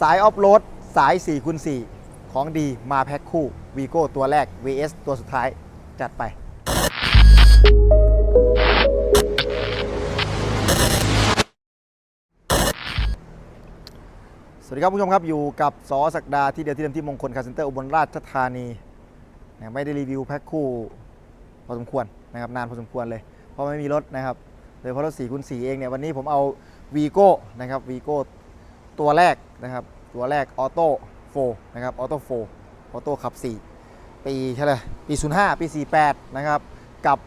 สายออฟโรดสาย4คูณ4ของดีมาแพ็คคู่วีโก้ตัวแรก VS ตัวสุดท้ายจัดไป สวัสดีครับผู้ชมครับ อยู่กับสอศักดาที่เดียวที่เดิมที่มงคลคาร์เซ็นเตอร์อุบลราชธานีนะไม่ได้รีวิวแพ็คคู่พอสมควรนะครับนานพอสมควรเลย เพราะไม่มีรถนะครับโดยเฉพาะรถ4คูณ4เองเนี่ยวันนี้ผมเอาวีโก้นะครับวีโก้ ตัวแรกนะครับ ตัวแรกออโต้โฟนะครับออโต้โฟออโต้ขับ 4 ปีใช่เลยปี 05 ปี 48 นะครับ กับ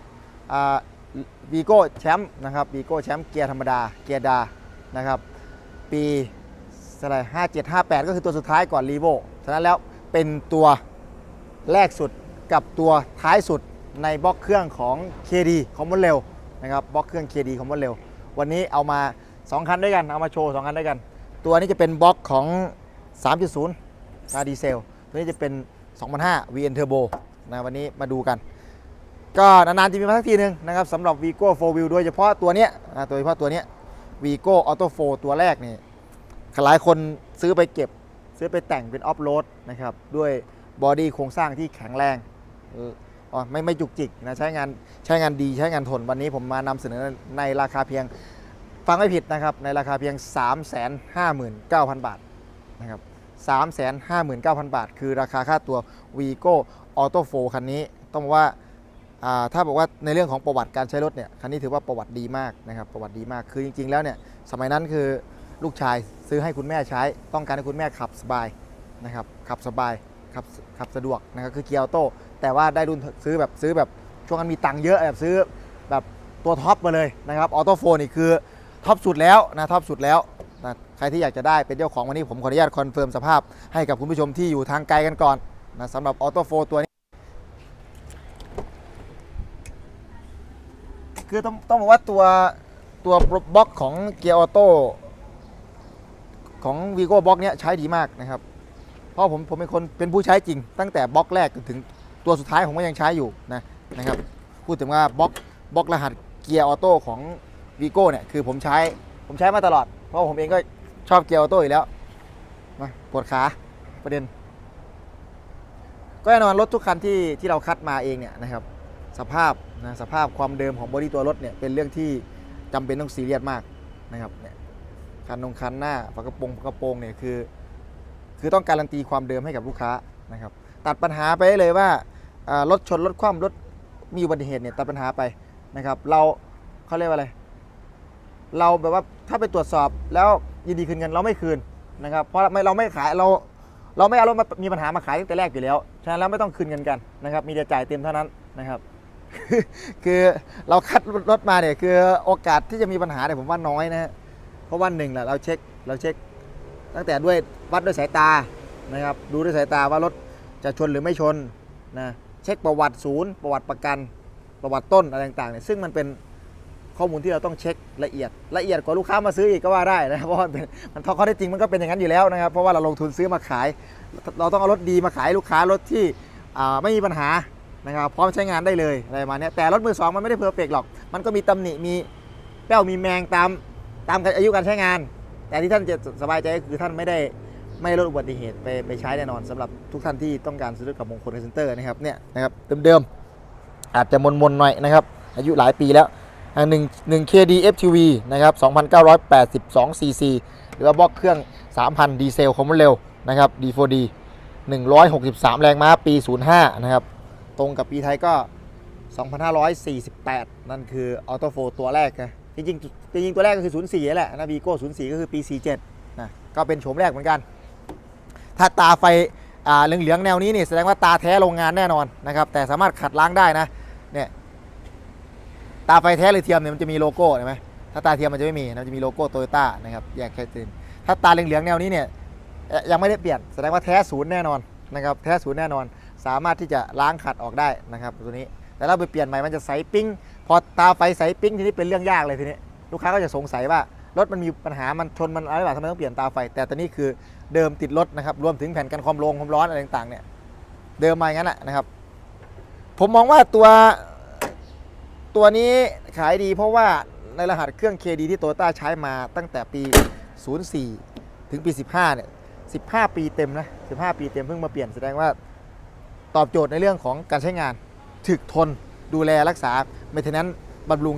วีโก้แชมป์นะครับวีโก้แชมป์เกียร์ธรรมดาเกียร์ดานะครับ ปีอะไรห้าเจ็ดห้าแปดก็คือตัวสุดท้ายก่อนรีโวฉะนั้นแล้วเป็นตัวแรกสุดกับตัวท้ายสุดในบล็อกเครื่องของ KD ของมดเร็วนะครับบล็อกเครื่อง KD ของมดเร็ว วันนี้เอามา 2 คันด้วยกัน เอามาโชว์ 2 คันด้วยกัน ตัวนี้จะเป็นบล็อกของ 3.0นาดีเซล ตัวนี้จะเป็น 2005 VN Turbo นะวันนี้มาดูกัน ก็นานๆจะมีมาสักทีหนึงนะครับสำหรับ Vigo 4 Wheel โดยเฉพาะตัวเนี้ยนะโดยเฉพาะตัวเนี้ย Vigo Auto 4 ตัวแรกนี่หลายคนซื้อไปเก็บ ซื้อไปแต่งเป็นออฟโรดนะครับด้วยบอดี้โครงสร้างที่แข็งแรงอออ๋อไม่ไม่จุกจิกนะใช้งานใช้งานดีใช้งานทนวันนี้ผมมานำเสนอในราคาเพียง ฟังไม่ผิดนะครับในราคาเพียง 359,000 บาทนะครับ359,000 บาท คือราคาค่าตัว Vigo Auto 4คันนี้ต้องบอกว่าอ่าถ้าบอกว่าในเรื่องของประวัติการใช้รถเนี่ยคันนี้ถือว่าประวัติดีมากนะครับประวัติดีมากคือจริง ๆ แล้วเนี่ยสมัยนั้นคือลูกชายซื้อให้คุณแม่ใช้ ต้องการให้คุณแม่ขับสบายนะครับขับสบายขับขับสะดวกนะครับคือเกียร์ออโต้แต่ว่าได้รุ่นซื้อแบบซื้อแบบช่วงนั้นมีตังค์เยอะแบบซื้อแบบตัวท็อปมาเลยนะครับออโต้โฟนนี่คือ ท็อปสุดแล้วนะท็อปสุดแล้วนะใครที่อยากจะได้เป็นเจ้าของวันนี้ผมขออนุญาตคอนเฟิร์มสภาพให้กับคุณผู้ชมที่อยู่ทางไกลกันก่อนนะสำหรับออโต้โฟตัวนี้ คือต้องต้องบอกว่าตัวตัวบล็อกของเกียร์ออโต้ของ Vigo บล็อกเนี้ยใช้ดีมากนะครับ เพราะผมผมเป็นคนเป็นผู้ใช้จริง ตั้งแต่บล็อกแรกจนถึงตัวสุดท้ายผมก็ยังใช้อยู่นะนะครับ พูดถึงว่าบล็อกบล็อกรหัสเกียร์ออโต้ของ Vigo เนี่ยคือผมใช้ผมใช้มาตลอด เพราะผมเองก็ชอบเกียร์ออโต้อยู่แล้วมาปวดขาประเด็น ก็แน่นอนรถทุกคันที่ที่เราคัดมาเองเนี่ยนะครับสภาพนะสภาพความเดิมของบอดี้ตัวรถเนี่ยเป็นเรื่องที่จำเป็นต้องซีเรียสมากนะครับเนี่ยคันนงคันหน้าฝากระโปรงฝากระโปรงเนี่ยคือ คือต้องการันตีความเดิมให้กับลูกค้านะครับตัดปัญหาไปเลยว่ารถชนรถคว่ำรถมีอุบัติเหตุเนี่ยตัดปัญหาไปนะครับเราเขาเรียกว่าอะไร เราแบบว่าถ้าไปตรวจสอบแล้วยินดีคืนเงินเราไม่คืนนะครับ เพราะไม่เราไม่ขายเราเราไม่เอารถมามีปัญหามาขายตั้งแต่แรกอยู่แล้ว ฉะนั้นแล้วไม่ต้องคืนเงินกันนะครับ มีแต่จ่ายเต็มเท่านั้นนะครับ คือเราคัดรถมาเนี่ยคือโอกาสที่จะมีปัญหาเนี่ยผมว่าน้อยนะฮะ เพราะวันหนึ่งแหละเราเช็คเราเช็ค ตั้งแต่ด้วยวัดด้วยสายตานะครับ ดูด้วยสายตาว่ารถจะชนหรือไม่ชนนะ เช็คประวัติศูนย์ ประวัติประกัน ประวัติต้นอะไรต่างๆเนี่ย ซึ่งมันเป็น ข้อมูลที่เราต้องเช็คละเอียดละเอียดกว่าลูกค้ามาซื้ออีกก็ว่าได้นะครับเพราะมันเป็นมันข้อได้จริงมันก็เป็นอย่างนั้นอยู่แล้วนะครับเพราะว่าเราลงทุนซื้อมาขาย เราต้องเอารถดีมาขายลูกค้ารถที่ไม่มีปัญหานะครับพร้อมใช้งานได้เลยอะไรมาเนี้ยแต่รถมือสองมันไม่ได้เพอร์เฟกหรอก มันก็มีตำหนิมีแป้วมีแมงตามตามอายุการใช้งาน แต่ที่ท่านจะสบายใจก็คือท่านไม่ได้ไม่ลดอุบัติเหตุไปไปใช้แน่นอนสำหรับทุกท่านที่ต้องการซื้อรถกับมงคลเซ็นเตอร์นะครับเนี่ยนะครับเดิมๆอาจจะมนๆหน่อยนะครับอายุหลายปีแล้ว หนึ่งหนึ่ง KD FTV นะครับ2,982 cc หรือว่าบล็อกเครื่อง 3,000 ดีเซลคอมมเร็วนะครับ D4D 163 แรงม้าปี 05 นะครับ ตรงกับปีไทยก็ 2548 นั่นคือออโตโฟตัวแรกนะจริงๆจริงๆตัวแรกก็คือ 04นั่แหละนะวีโก้04 ก็คือปี 47 นะ ก็เป็นโฉมแรกเหมือนกัน ถ้าตาไฟอ่าเหลืองๆแนวนี้นี่แสดงว่าตาแท้โรงงานแน่นอนนะครับ แต่สามารถขัดล้างได้นะ เนี่ย ตาไฟแท้หรือเทียมเนี่ยมันจะมีโลโก้เห็นไหมถ้าตาเทียมมันจะไม่มีนะมันจะมีโลโก้โตโยต้านะครับแยกแค่ตื่นถ้าตาเหลืองๆแนวนี้เนี่ยยังไม่ได้เปลี่ยนแสดงว่าแท้ศูนย์แน่นอนนะครับแท้ศูนย์แน่นอน สามารถที่จะล้างขัดออกได้นะครับตัวนี้แต่ถ้าไปเปลี่ยนใหม่มันจะใสปิ้ง พอตาไฟใสปิ้งทีนี้เป็นเรื่องยากเลยทีนี้ลูกค้าก็จะสงสัยว่ารถมันมีปัญหามันชนมันอะไรหรือเปล่าทำไมต้องเปลี่ยนตาไฟ แต่ตอนนี้คือเดิมติดรถนะครับรวมถึงแผ่นกันความร้อนความร้อนอะไรต่างๆเนี่ยเดิมมาอย่างนั้นแหละนะครับ ผมมองว่าตัว ตัวนี้ขายดีเพราะว่าในรหัสเครื่อง KD ที่โตโยต้าใช้มาตั้งแต่ปี 04 ถึงปี 15 เนี่ย 15 ปีเต็มนะ 15 ปีเต็มเพิ่งมาเปลี่ยนแสดงว่าตอบโจทย์ในเรื่องของการใช้งาน ถึกทนดูแลรักษาเมนเทนแนนบำรุง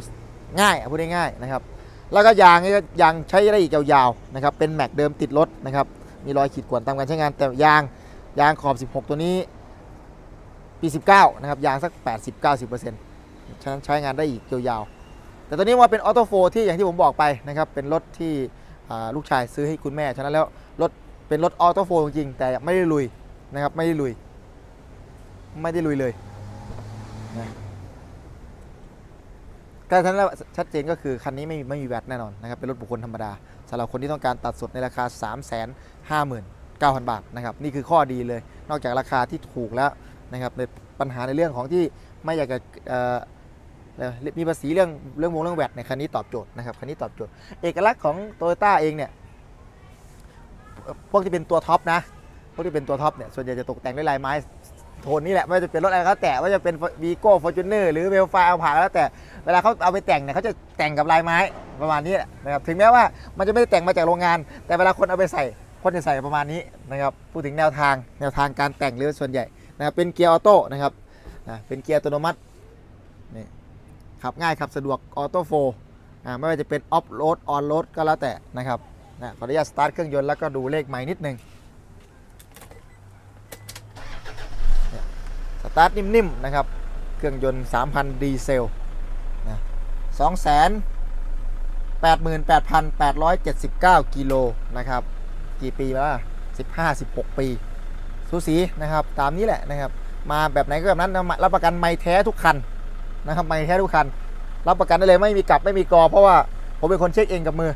ง่ายพูดง่ายๆนะครับ แล้วก็ยางนี่ก็ยางใช้ได้อีกยาวๆนะครับ เป็นแม็กเดิมติดรถนะครับ มีรอยขีดข่วนตามการใช้งาน แต่ยางยางขอบ 16 ตัวนี้ปี 19 นะครับ ยางสัก 80-90% ฉะนั้นใช้งานได้อีกยาวๆ แต่ตัวนี้ว่าเป็นออโต้โฟที่อย่างที่ผมบอกไปนะครับ เป็นรถที่ลูกชายซื้อให้คุณแม่ ฉะนั้นแล้วรถเป็นรถออโต้โฟจริงๆแต่ไม่ได้ลุยนะครับ ไม่ได้ลุย ไม่ได้ลุยเลยนะการทันแล้วชัดเจนก็คือคันนี้ไม่มีไม่มีแวตแน่นอนนะครับ เป็นรถบุคคลธรรมดาสำหรับคนที่ต้องการตัดสดในราคา 3 5 9 0 0 0 บาทนะครับ นี่คือข้อดีเลย นอกจากราคาที่ถูกแล้วนะครับในปัญหาในเรื่องของที่ ไม่อยากจะมีภาษีเรื่องเรื่องวงเรื่องแวตในคันนี้ตอบโจทย์นะครับคันนี้ตอบโจทย์ เอกลักษณ์ของโตโยต้าเองเนี่ยพวกที่เป็นตัวท็อปนะพวกที่เป็นตัวท็อปเนี่ยส่วนใหญ่จะตกแต่งด้วยลายไม้โทนนี้แหละไม่ว่าจะเป็นรถอะไรก็แต่ว่าจะเป็นวีโก้ฟอร์จูเนอร์หรือเวลฟาเอาผ่าก็แล้วแต่เวลาเขาเอาไปแต่งเนี่ยเขาจะแต่งกับลายไม้ประมาณนี้นะครับถึงแม้ว่ามันจะไม่ได้แต่งมาจากโรงงาน แต่เวลาคนเอาไปใส่คนจะใส่ประมาณนี้นะครับพูดถึงแนวทางแนวทางการแต่งหรือส่วนใหญ่นะครับเป็นเกียร์ออโต้นะครับ นะเป็นเกียร์อัตโนมัตินี่ขับง่ายขับสะดวกออโต้โฟอ่าไม่ว่าจะเป็นออฟโรดออนโรดก็แล้วแต่นะครับนะขออนุญาตสตาร์ทเครื่องยนต์แล้วก็ดูเลขใหม่นิดนึงสตาร์ทนิ่มๆนะครับ เครื่องยนต์ 3,000 ดีเซลนะ288,879 กิโลนะครับ กี่ปีแล้ว15 16 ปี สูสีนะครับ ตามนี้แหละนะครับ มาแบบไหนก็แบบนั้นรับประกันไม่แท้ทุกคันนะครับไม่แท้ทุกคัน รับประกันได้เลยไม่มีกลับไม่มีกอ เพราะว่าผมเป็นคนเช็คเองกับมือ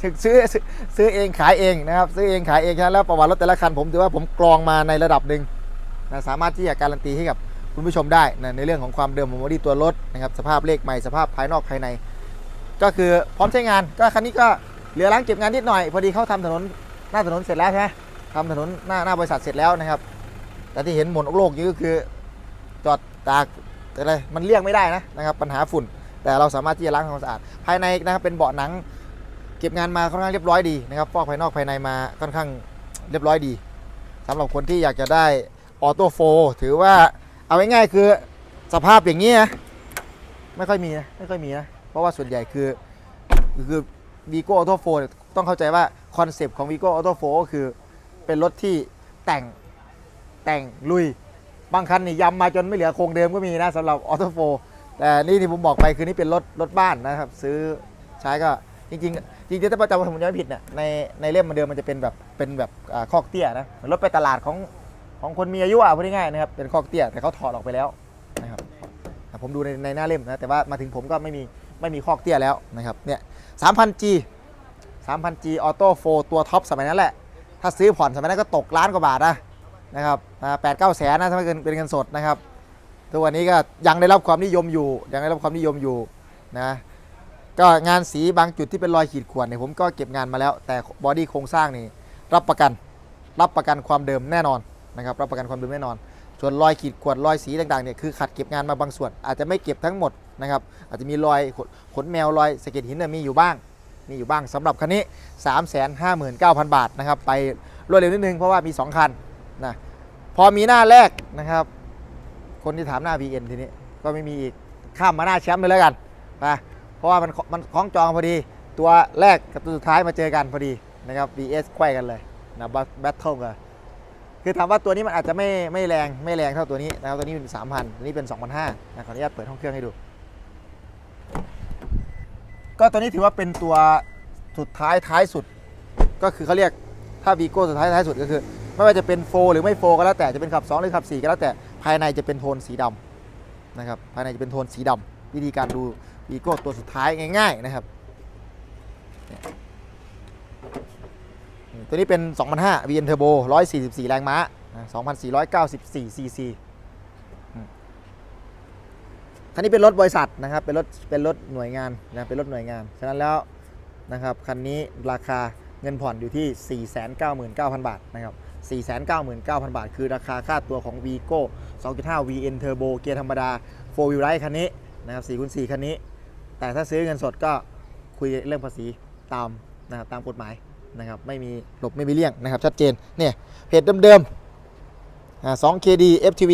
ซื้อซื้อซื้อเองขายเองนะครับ ซื้อเองขายเองนะแล้วประวัติรถแต่ละคันผมถือว่าผมกรองมาในระดับหนึ่งนะสามารถที่จะการันตีให้กับคุณผู้ชมได้นะในเรื่องของความเดิมของบอดี้ตัวรถนะครับสภาพเลขใหม่สภาพภายนอกภายใน ก็คือพร้อมใช้งานก็คันนี้ก็เหลือล้างเก็บงานนิดหน่อย พอดีเขาทำถนนหน้าถนนเสร็จแล้วใช่ไหมทำถนนหน้าหน้าบริษัทเสร็จแล้วนะครับ แต่ที่เห็นหมนโลกนี้ก็คือจอดตากอะไรมันเลี่ยงไม่ได้นะนะครับปัญหาฝุ่น แต่เราสามารถที่จะล้างทำความสะอาด ภายในนะครับเป็นเบาะหนัง เก็บงานมาค่อนข้างเรียบร้อยดีนะครับฟอกภายนอกภายในมาค่อนข้างเรียบร้อยดีสำหรับคนที่อยากจะได้ออโต้โฟถือว่าเอาง่ายๆคือสภาพอย่างนี้นะไม่ค่อยมีนะไม่ค่อยมีนะเพราะว่าส่วนใหญ่คือคือวีโก้ออโต้โฟต้องเข้าใจว่าคอนเซปต์ของวีโก้ออโต้โฟก็คือเป็นรถที่แต่ง แต่งลุย บางคันนี่ยำมาจนไม่เหลือโครงเดิมก็มีนะสำหรับออโตโฟแต่นี่ที่ผมบอกไปคือนี่เป็นรถรถบ้านนะครับ ซื้อใช้ก็จริงๆจริงๆถ้าประจำผมจำไม่ผิดเนี่ยในในเล่มมันเดิมมันจะเป็นแบบเป็นแบบคอกเตี้ยนะเหมือนรถไปตลาดของของคนมีอายุอะพูดง่ายๆนะครับเป็นคอกเตี้ยแต่เขาถอดออกไปแล้วนะครับอ่ผมดูในในหน้าเล่มนะแต่ว่ามาถึงผมก็ไม่มีไม่มีคอกเตี้ยแล้วนะครับเนี่ย 3,000G 3,000G ออโต้โฟตัวท็อปสมัยนั้นแหละ ถ้าซื้อผ่อนสมัยนั้นก็ตกล้านกว่าบาทนะ นะครับแปดเก้าแสนนะถ้าเกินเป็นเงินสดนะครับทุกวันนี้ก็ยังได้รับความนิยมอยู่ ยังได้รับความนิยมอยู่นะก็งานสีบางจุดที่เป็นรอยขีดข่วนเนี่ยผมก็เก็บงานมาแล้ว แต่บอดี้โครงสร้างนี่รับประกันรับประกันความเดิมแน่นอนนะครับรับประกันความเดิมแน่นอน ส่วนรอยขีดข่วนรอยสีต่างๆเนี่ยคือขัดเก็บงานมาบางส่วน อาจจะไม่เก็บทั้งหมดนะครับอาจจะมีรอยขนขนแมวรอยสะเก็ดหินเนยมีอยู่บ้างมีอยู่บ้างสำหรับคันนี้ 359,000 บาทนะครับไปรวดเร็วนิดนึงเพราะว่ามี 2 คัน นะพอมีหน้าแรกนะครับ คนที่ถามหน้า VN ทีนี้ก็ไม่มีอีกข้ามมาหน้าแชมป์เลยแล้วกันนะเพราะว่ามันมันคล้องจองพอดี ตัวแรกกับตัวสุดท้ายมาเจอกันพอดีนะครับ VS ไขว้กันเลยนะแบทเทิลกันคือถามว่าตัวนี้มันอาจจะไม่ไม่แรงไม่แรงเท่าตัวนี้นะครับตัวนี้เป็น3,000ตัวนี้เป็น2,500นะขออนุญาตเปิดห้องเครื่องให้ดู ก็ตัวนี้ถือว่าเป็นตัวสุดท้ายท้ายสุด ก็คือเขาเรียกถ้าวีโก้สุดท้ายท้ายสุดก็คือ ไม่ว่าจะเป็นโฟหรือไม่โฟก็แล้วแต่จะเป็นขับ 2 หรือขับ 4 ก็แล้วแต่ภายในจะเป็นโทนสีดำนะครับภายในจะเป็นโทนสีดำวิธีการดูวีโก้ตัวสุดท้ายง่าย ๆนะครับตัวนี้เป็น 2005 VN Turbo 144 แรงม้าอ่า2,494 cc คันนี้เป็นรถบริษัทนะครับ เป็นรถ เป็นรถหน่วยงานนะ เป็นรถหน่วยงาน ฉะนั้นแล้วนะครับ คันนี้ราคาเงินผ่อนอยู่ที่ 499,000 บาทนะครับ 499,000 บาท คือราคาค่าตัวของ Vigo 2.5 VN Turbo เกียร์ธรรมดา 4 wheel drive คันนี้นะครับ4คูณ4คันนี้ แต่ถ้าซื้อเงินสดก็คุยเรื่องภาษีตามนะครับตามกฎหมายนะครับไม่มีหลบไม่มีเลี่ยงนะครับ ชัดเจนเนี่ยเพจเดิมๆอ่า 2KD FTV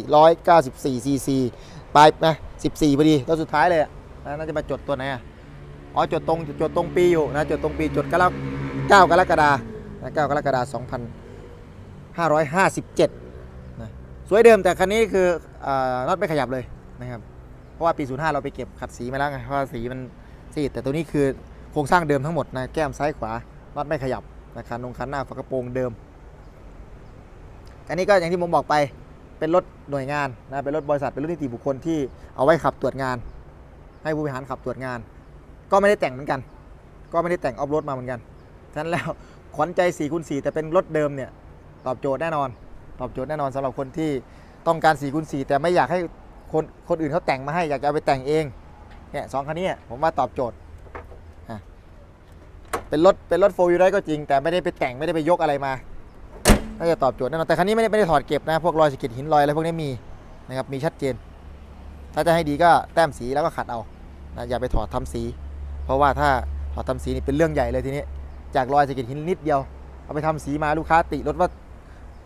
2494 cc ปลายนะ14พอดีตัวสุดท้ายเลยอะนะน่าจะมาจดตัวไหนอะอ๋อจดตรงจดตรงปีอยู่นะจดตรงปีจดกรก9กรกฎานะ9กรกฎาคม2557นะสวยเดิมแต่คันนี้คืออน็อตไม่ขยับเลยนะครับเพราะว่าปี 05 เราไปเก็บขัดสีมาแล้วไงเพราะสีมันซีดแต่ตัวนี้คือโครงสร้างเดิมทั้งหมดนะแก้มซ้ายขวาน็อตไม่ขยับนะคันนงคันหน้าฝากระโปรงเดิมอันนี้ก็อย่างที่ผมบอกไปเป็นรถหน่วยงานนะเป็นรถบริษัทเป็นรถนิติบุคคลที่เอาไว้ขับตรวจงาน ให้ผู้บริหารขับตรวจงาน ก็ไม่ได้แต่งเหมือนกัน ก็ไม่ได้แต่งออฟโรดมาเหมือนกันฉะนั้นแล้วขวัญใจ4คูณ4แต่เป็นรถเดิมเนี่ย ตอบโจทย์แน่นอน ตอบโจทย์แน่นอนสำหรับคนที่ต้องการ4คูณ4แต่ไม่อยากให้คนคนอื่นเขาแต่งมาให้อยากจะเอาไปแต่งเองเนี่ยสองคันนี้ผมว่าตอบโจทย์เป็นรถเป็นรถโฟล์วิวได้ก็จริง แต่ไม่ได้ไปแต่งไม่ได้ไปยกอะไรมาน่าจะตอบโจทย์แน่นอนแต่คันนี้ไม่ได้ไม่ได้ถอดเก็บนะพวกรอยสะก็ดหินรอยอะไรพวกนี้มีนะครับมีชัดเจน ถ้าจะให้ดีก็แต้มสีแล้วก็ขัดเอานะอย่าไปถอดทำสี เพราะว่าถ้าถอดทำสีนี่เป็นเรื่องใหญ่เลยทีนี้ จากรอยสะก็ดหินนิดเดียวเอาไปทำสีมาลูกค้าติรถว่า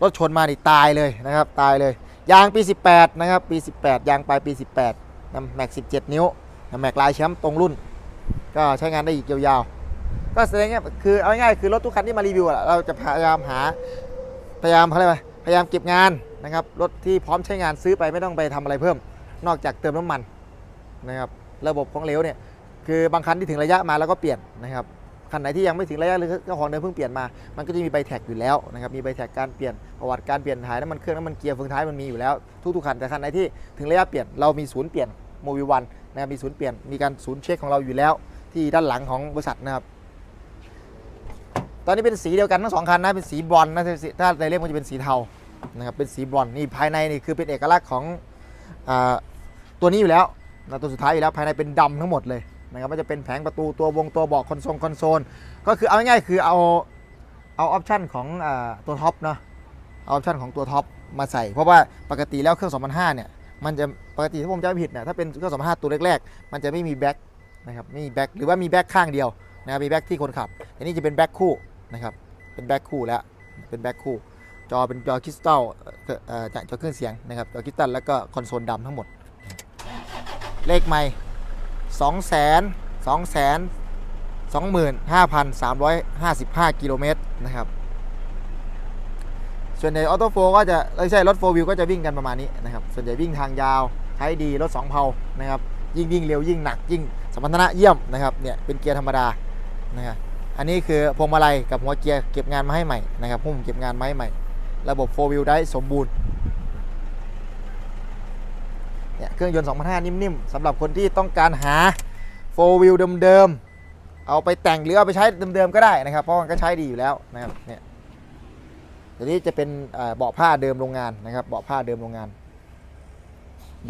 รถชนมานี่ตายเลยนะครับตายเลย ยางปี 18 นะครับปี 18 ยางปลายปี 18นะแม็ก 17 นิ้วนะแม็กลายแชมป์ตรงรุ่น ก็ใช้งานได้อีกยาวๆ ก็แสดงว่าคือเอาง่ายๆคือรถทุกคันที่มารีวิวเราจะพยายามหาพยายามเขาเรียกว่าพยายามเก็บงานนะครับรถที่พร้อมใช้งานซื้อไปไม่ต้องไปทำอะไรเพิ่ม นอกจากเติมน้ำมันนะครับระบบของเหลวเนี่ยคือบางคันที่ถึงระยะมาแล้วก็เปลี่ยนนะครับ คันไหนที่ยังไม่ถึงระยะหรือเจ้าของเดิมเพิ่งเปลี่ยนมา มันก็จะมีใบแท็กอยู่แล้วนะครับ มีใบแท็กการเปลี่ยนประวัติการเปลี่ยนถ่ายน้ำมันเครื่องน้ำมันเกียร์เฟืองท้ายมันมีอยู่แล้วทุกๆคันแต่คันไหนที่ถึงระยะเปลี่ยนเรามีศูนย์เปลี่ยนโมวิวันนะครับมีศูนย์เปลี่ยนมีการศูนย์เช็คของเราอยู่แล้ว ที่ด้านหลังของบริษัทนะครับตอนนี้เป็นสีเดียวกันทั้งสองคันนะเป็นสีบรอนนะถ้าในเล่มมันจะเป็นสีเทานะครับเป็นสีบรอนนี่ภายในนี่คือเป็นเอกลักษณ์ของอตัวนี้อยู่แล้วนะตัวสุดท้ายอยู่แล้วภายในเป็นดำทั้งหมดเลย นะครับว่าจะเป็นแผงประตูตัววงตัวเบอกคอนโซลคอนโซลก็คือเอาง่ายๆคือเอาเอาออปชันของอตัวท็อปเนาะเอาออปชันของตัวท็อปมาใส่ เพราะว่าปกติแล้วเครื่อง2005เนี่ยมันจะปกติถ้าผมจำไม่ผิดเนี่ยถ้าเป็นเครื่อง2005ตัวแรกๆ มันจะไม่มีแบ็คนะครับไม่มีแบ็คหรือว่ามีแบ็คข้างเดียวนะครับมีแบ็คที่คนขับอันนี้จะเป็นแบ็คคู่นะครับเป็นแบ็คคู่แล้วเป็นแบ็คคู่จอเป็นจอคริสตัลจากจอเครื่องเสียงนะครับจอคริสตัลแล้วก็คอนโซลดำทั้งหมด เลขไม่ สองแสนสองแสนสองหมื่นห้าพันสามร้อยห้าสิบห้ากิโลเมตรนะครับ ส่วนใหญ่ออโต้โฟก็จะไม่ใช่รถโฟวิวก็จะวิ่งกันประมาณนี้นะครับ ส่วนใหญ่วิ่งทางยาวใช้ดีรถสองเพานะครับ ยิ่งวิ่งเร็วยิ่งหนักยิ่งสมรรถนะเยี่ยมนะครับ เนี่ยเป็นเกียร์ธรรมดานะครับอันนี้คือพวงมาลัยกับหัวเกียร์เก็บงานมาให้ใหม่นะครับหุ้มเก็บงานมาให้ใหม่ ระบบ4 wheel ได้สมบูรณ์ เนี่ยเครื่องยนต์2,500นิ่มๆสำหรับคนที่ต้องการหา4 wheel เดิมๆ เอาไปแต่งหรือเอาไปใช้เดิมๆก็ได้นะครับ เพราะมันก็ใช้ดีอยู่แล้วนะครับเนี่ยเดี๋ยวนี้จะเป็นเบาะผ้าเดิมโรงงานนะครับเบาะผ้าเดิมโรงงาน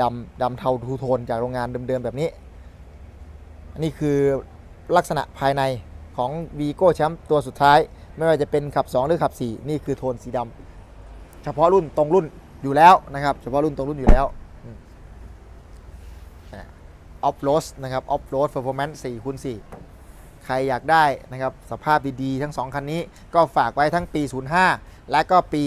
ดำดำเทาทูโทนจากโรงงานเดิมๆแบบนี้ อันนี้คือลักษณะภายในของ v ีโก้แชมป์ตัวสุดท้าย ไม่ว่าจะเป็นขับ 2 หรือขับ 4 นี่คือโทนสีดำเฉพาะรุ่นตรงรุ่นอยู่แล้วนะครับ เฉพาะรุ่นตรงรุ่นอยู่แล้ว ออฟโรดนะครับออฟโรดเ e อร์ฟอร์แมนซ์4คูณ4ใครอยากได้นะครับสภาพดีๆ ทั้ง 2 คันนี้ก็ฝากไว้ทั้งปี 05 และก็ปี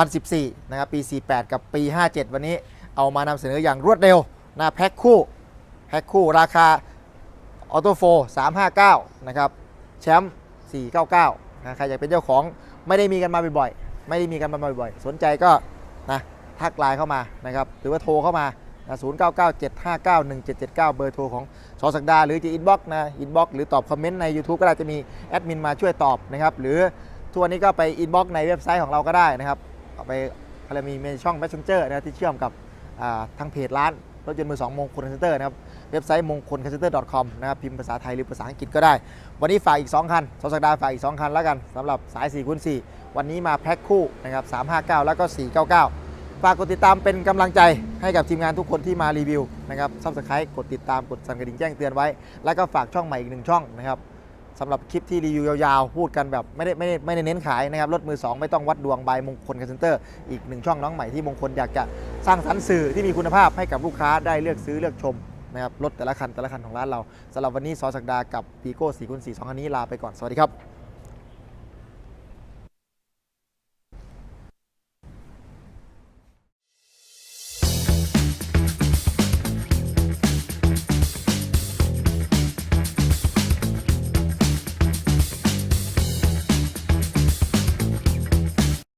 2014 นะครับ ปี 48 กับปี 57 วันนี้เอามานำเสนออย่างรวดเร็วนะแพ็คคู่แพ็คคู่ราคาออโต้โฟ359 นะครับ แชมป์499นะใครอยากเป็นเจ้าของไม่ได้มีกันมาบ่อยๆ ไม่ได้มีกันมาบ่อยๆ สนใจก็นะทักไลน์เข้ามานะครับหรือว่าโทรเข้ามา 0997591779 เบอร์โทรของชอศักดา หรือจะอินบ็อกนะอินบ็อกหรือตอบคอมเมนต์ใน YouTube ก็ได้จะมีแอดมินมาช่วยตอบนะครับหรือทัวร์นี้ก็ไปอินบ็อกในเว็บไซต์ของเราก็ได้นะครับเอาไปอะไรมีมีช่อง Messenger นะที่เชื่อมกับทางเพจร้านรถยนต์มือสองมงคลคอนเซนเตอร์นะครับเว็บไซต์มงคลคอนเซนเตอร์ .com นะครับพิมพ์ภาษาไทยหรือภาษาอังกฤษก็ได้ วันนี้ฝากอีก 2 คันสองสัปดาห์ฝากอีก 2 คันแล้วกันสำหรับสาย4คูณ4วันนี้มาแพ็คคู่นะครับ359 แล้วก็ 499 ฝากกดติดตามเป็นกำลังใจให้กับทีมงานทุกคนที่มารีวิวนะครับซับสไครต์กดติดตามกดสั่นกระดิ่งแจ้งเตือนไว้ แล้วก็ฝากช่องใหม่อีกหนึ่งช่องนะครับสำหรับคลิปที่รีวิวยาวๆ พูดกันแบบไม่ได้ไม่ได้ไม่ได้เน้นขายนะครับรถมือ 2 ไม่ต้องวัดดวงใบมงคลคอนเซนเตอร์อีกหนึ่งช่องน้องใหม่ที่มงคลอยากจะสร้างสรรค์สื่อที่มีคุณภาพให้กับลูกค้าได้เลือกซื้อเลือกชมนะครับรถแต่ละคันแต่ละคันของร้านเราสำหรับวันนี้ซอสักดากับปีโก้4คูณ4 2คันนี้ลาไปก่อนสวัสดีครับ